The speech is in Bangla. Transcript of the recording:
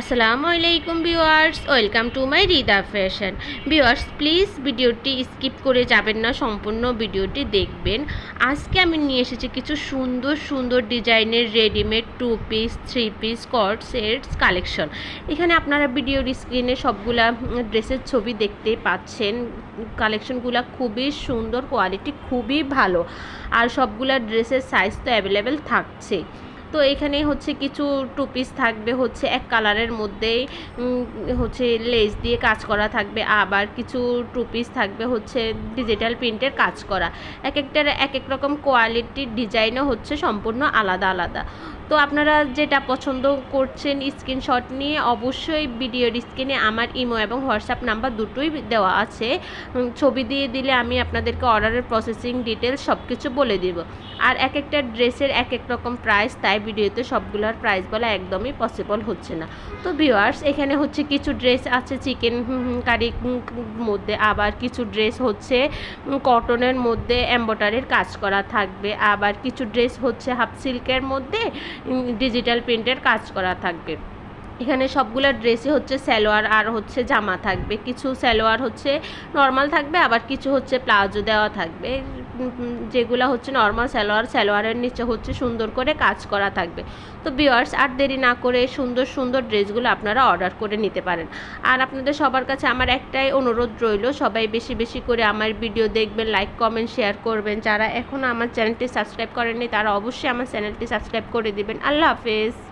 আসসালামু আলাইকুম viewers, welcome to my Rida fashion. Viewers, please ভিডিওটি স্কিপ করে যাবেন না, সম্পূর্ণ ভিডিওটি দেখবেন। আজকে আমি নিয়ে এসেছি কিছু সুন্দর সুন্দর ডিজাইনের readymade two piece three piece co-ord sets collection এখানে আপনারা ভিডিওর স্ক্রিনে সবগুলা ড্রেসের ছবি দেখতে পাচ্ছেন। কালেকশনগুলো খুবই সুন্দর কোয়ালিটি খুবই ভালো। আর সবগুলা ড্রেসের সাইজ তো অ্যাভেলেবেল থাকছে তো এখানে হচ্ছে কিছু টু পিস থাকবে হচ্ছে এক কালারের মধ্যেই হচ্ছে লেস দিয়ে কাজ করা থাকবে। আবার কিছু টু পিস থাকবে হচ্ছে ডিজিটাল প্রিন্টের কাজ করা। এক একটার এক এক রকম কোয়ালিটির ডিজাইনও হচ্ছে সম্পূর্ণ আলাদা আলাদা। তো আপনারা যেটা পছন্দ করছেন স্ক্রিনশট নিয়ে, অবশ্যই ভিডিওর স্ক্রিনে আমার ইমো এবং হোয়াটসঅ্যাপ নাম্বার দুটোই দেওয়া আছে। ছবি দিয়ে দিলে আমি আপনাদেরকে অর্ডারের প্রসেসিং ডিটেলস সব কিছু বলে দিব। আর এক একটা ড্রেসের এক এক রকম প্রাইস তাই ভিডিওতে সবগুলোর প্রাইস বলা একদমই পসিবল হচ্ছে না। তো ভিউয়ার্স এখানে হচ্ছে কিছু ড্রেস আছে চিকেন কারি মধ্যে। আবার কিছু ড্রেস হচ্ছে কটনের মধ্যে এম্বয়ডারির কাজ করা থাকবে। আবার কিছু ড্রেস হচ্ছে হাফ সিল্কের মধ্যে। ডিজিটাল প্রিন্টের কাজ করা থাকবে। এখানে সবগুলো ড্রেসই হচ্ছে স্যালোয়ার আর হচ্ছে জামা থাকবে। কিছু স্যালোয়ার হচ্ছে নর্মাল থাকবে, আবার কিছু হচ্ছে প্লাজো দেওয়া থাকবে। যেগুলো হচ্ছে নর্মাল সালোয়ার, সালোয়ারের নিচে হচ্ছে সুন্দর করে কাজ করা থাকবে। তো বিয়ার্স আর দেরি না করে সুন্দর সুন্দর ড্রেসগুলো আপনারা অর্ডার করে নিতে পারেন। আর আপনাদের সবার কাছে আমার একটাই অনুরোধ রইল, সবাই বেশি বেশি করে আমার ভিডিও দেখবেন লাইক কমেন্ট শেয়ার করবেন। যারা এখনও আমার চ্যানেলটি সাবস্ক্রাইব করেননি, তারা অবশ্যই আমার চ্যানেলটি সাবস্ক্রাইব করে দিবেন। আল্লাহ হাফেজ।